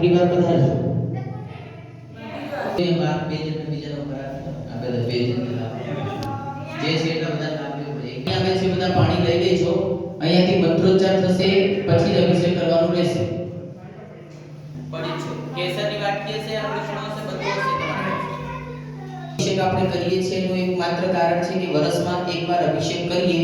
થોડી વાર પધારજો એ બાપ બે જણ બીજાનો કરાર આ બધા બે જણ જે છે એટલા બધા લાભ પડે અહીંયા આવે છે બધા પાણી લઈ લેજો. અહીંયાથી મંત્રોચ્ચાર થશે પછી જ અભિષેક કરવાનું રહેશે. પડી છે. કેસરની વાટકી છે આપણે શું બધું હશે. અભિષેક આપણે કરીએ છીએ એનું એક માત્ર કારણ છે કે વર્ષમાં એકવાર અભિષેક કરીએ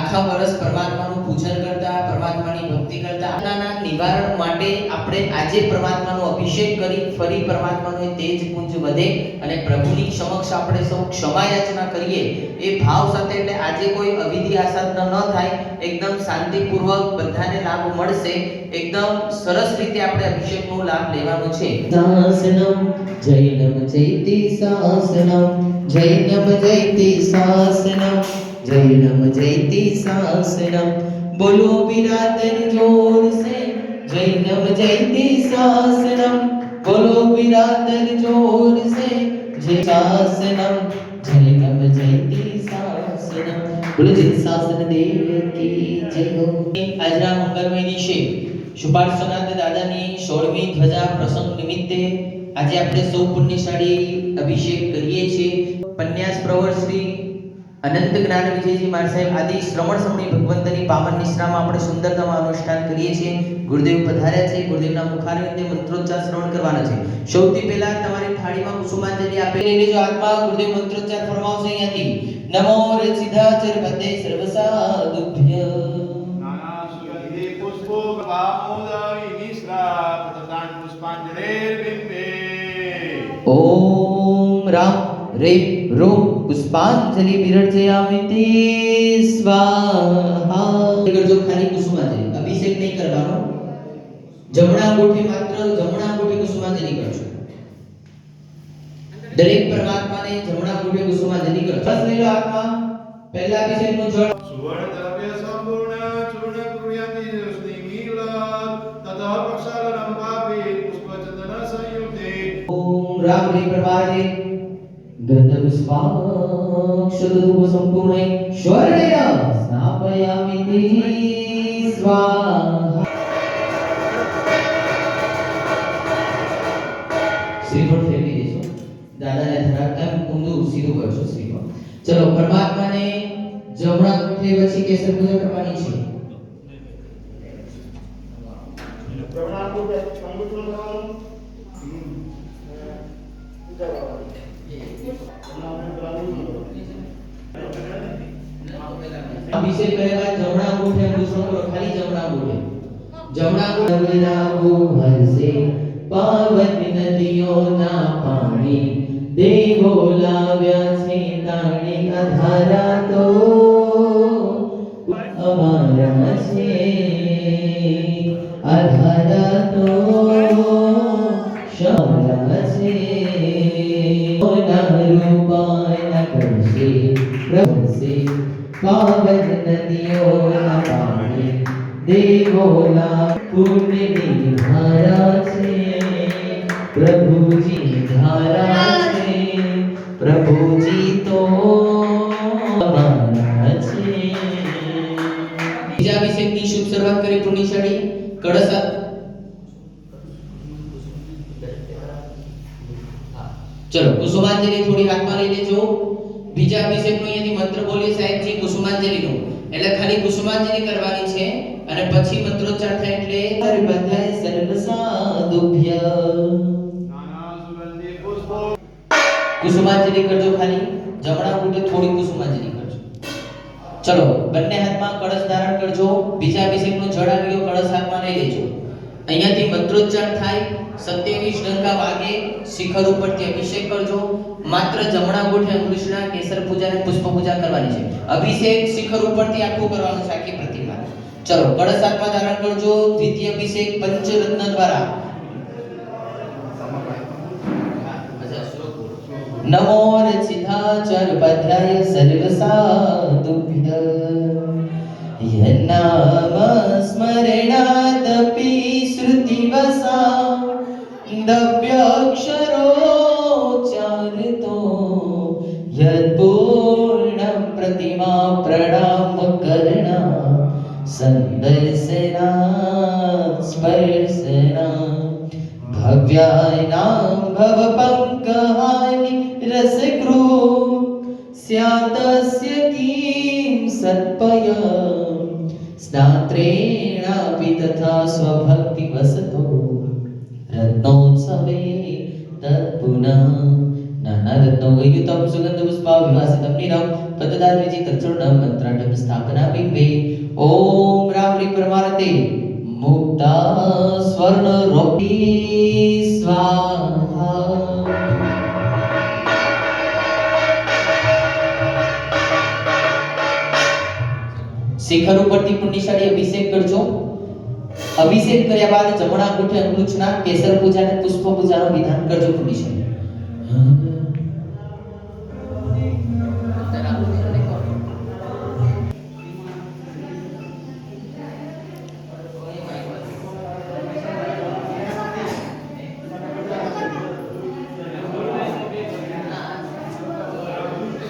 આખા વર્ષ પરમાત્માનું પૂજન કરતા, પરમાત્માની ભક્તિ કરતા આપણાના નિવારણ માટે આપણે આજે પરમાત્માનો અભિષેક કરી, ફરી પરમાત્માનો તેજ પુંજ વધે અને પ્રભુની સમક્ષ આપણે સૌ ક્ષમા યાચના કરીએ. એ ભાવ સાથે એટલે આજે કોઈ અવિધિ આસાધના ન થાય, એકદમ શાંતિપૂર્વક બધાને લાભ મળશે, એકદમ સરસ રીતે આપણે અભિષેકનો લાભ લેવાનો છે. સાસનમ, જૈનમ, જૈતિ શાસનમ જૈનમ જૈતિ રામ જયતી સાસ રામ બોલો બિરાદર જોર સે જય રામ જયતી સાસ રામ બોલો બિરાદર જોર સે જય સાસ રામ જય રામ જયતી સાસ રામ બોલો જય સાસ દેવ કી જય હો. આજના મંગળમય દિવસે સુભાષ સનાતન દાદાની સોળમી ધ્વજા પ્રસંગ નિમિત્તે આજે આપણે સૌ પુણ્યશાળી અભિષેક કરીએ છીએ. પન્યાસ પ્રવર શ્રી અનંત જ્ઞાન વિજયજી માર સાહેબ આદિ શ્રવણ સમણી ભગવંતની પાવન નિશ્રામાં આપણે સુંદરતામાં અનુષ્ઠાન કરીએ છીએ. ગુરુદેવ પધાર્યા છે ગુરુદેવના મુખારવિંદે મંત્રોચ્ચાર શ્રવણ કરવાના છે. સૌથી પહેલા તમારી થાળીમાં કુસુમાંજલિ આપેલી જો આત્મા ગુરુદેવ મંત્રોચ્ચાર ફરમાવશે અહીંયાથી. નમો રચિધાચર પદે સર્વ સાધુભ્ય નાના સુગંધિ પુષ્પો ઓમ રામ રે રોમ. પુષ્પાંજલિ વિરજયામિ તે સ્વાહા કરજો ખાલી કુસુમાંજલિ અભિષેક નહીં કરવાનો જમણા અંગૂઠે માત્ર જમણા અંગૂઠે કુસુમાંજલિ કરજો દરેક પરમાત્માને જમણા અંગૂઠે કુસુમાંજલિ કરજો બસ લઈ લો આત્મા પહેલા અભિષેકનું જળ સુવર્ણ દ્રવ્ય સંપૂર્ણ ચૂર્ણ કુર્યાતિ સ્નિમિલા તતઃ પ્રક્ષાલનમ પાપે પુષ્પચંદન સંયુક્તે ઓમ રામ રે પ્રભાતે સંપૂર્ણૈ સ્વર્ણય સ્નાપયામિ તે સ્વાહા. શ્રીફળ ફેરવી દેશો. દાદાને ધરાવ એમ ઊંધું સીધું કરશો શ્રીફળ. ચલો પરમાત્માને જમણા કંઠે પછી કેસર પૂજા કરવાની છે. અભિષેક કરેલા જમણા અંગૂઠે અંગુષ્ઠ કરો ખાલી જમણા અંગૂઠે. જમણા અંગૂઠે હરસે પાવન નદીઓના પાણી, દેવો લાવ્યા પાવન નદીઓના પાણી દેવોના પુણ્યની ધારા છે પ્રભુજી ધારા છે પ્રભુજી તો છે બીજા અભિષેકની શુભ શરૂઆત કરી પુણ્યશાળી કળશ ચલો કુસુમાંજલિ થોડી હાથમાં લઈ લેજો. બીજા અભિષેકનો અહીંયાથી મંત્ર બોલીએ સાહેબજી કુસુમાંજલિનો. એટલે ખાલી કુસુમાંજલિ કરવાની છે અને પછી મંત્રોચ્ચાર થાય એટલે હરિ બધાય સર્વ સાધુભ્ય. કુસુમાંજલિ કરજો ખાલી. જમણા અંગૂઠે થોડી કુસુમાંજલિ કરજો. ચલો બંને હાથમાં કળશ ધારણ કરજો. બીજા અભિષેકનો જળ આવ્યો કળશ હાથમાં લઈ લેજો. અહીંયાથી મંત્રોચ્ચાર થાય. સત્યાવીસ ડંકા વાગે શિખર ઉપરથી અભિષેક કરજો. માત્ર જમણા ગોઠે અંગુષ્ઠના કેસર પૂજા અને પુષ્પ પૂજા કરવાની છે. અભિષેક શિખર ઉપરથી આખું કરવાનું છે આખી પ્રતિમા. ચલો, કળશ હાથમાં ધારણ કરજો દ્વિતીય અભિષેક પંચરત્ન દ્વારા. નમો રચિતાચર પધ્યાય સર્વ સાધુભ્ય યનામ સ્મરણાદપી શ્રુતિવસા દવ્યક્ષરોચ્ચારિતો યદપૂર્ણ પ્રતિમા પ્રણામ કરના સંદર્શના સ્પર્શના ભવ્યાય નામ ભવ પંકહાય રસગૃહ સ્યાતસ્ય કિમ સત્પય સ્નાત્રેણાપી તથા સ્વભક્તિ વસતો રત્નોત્સવે તત્પુનઃ નાના રત્નો વૈયુતમ સુગંધ પુષ્પા વિવાસિતમ નિરમ પદદા દ્વિજી તત્સૃણમ મંત્રાઢમ સ્થાપના બિંબે ઓમ રામરી પરમારતે મુક્તા સ્વર્ણ રોપી. સ્વાહા. શિખર ઉપરથી પુણ્યશાળી અભિષેક કરજો. અભિષેક કર્યા બાદ જમણા અંગૂઠે અંગુચ્છના કેસર પૂજા અને પુષ્પ પૂજાનો વિધાન કરજો પુણ્યશાળી.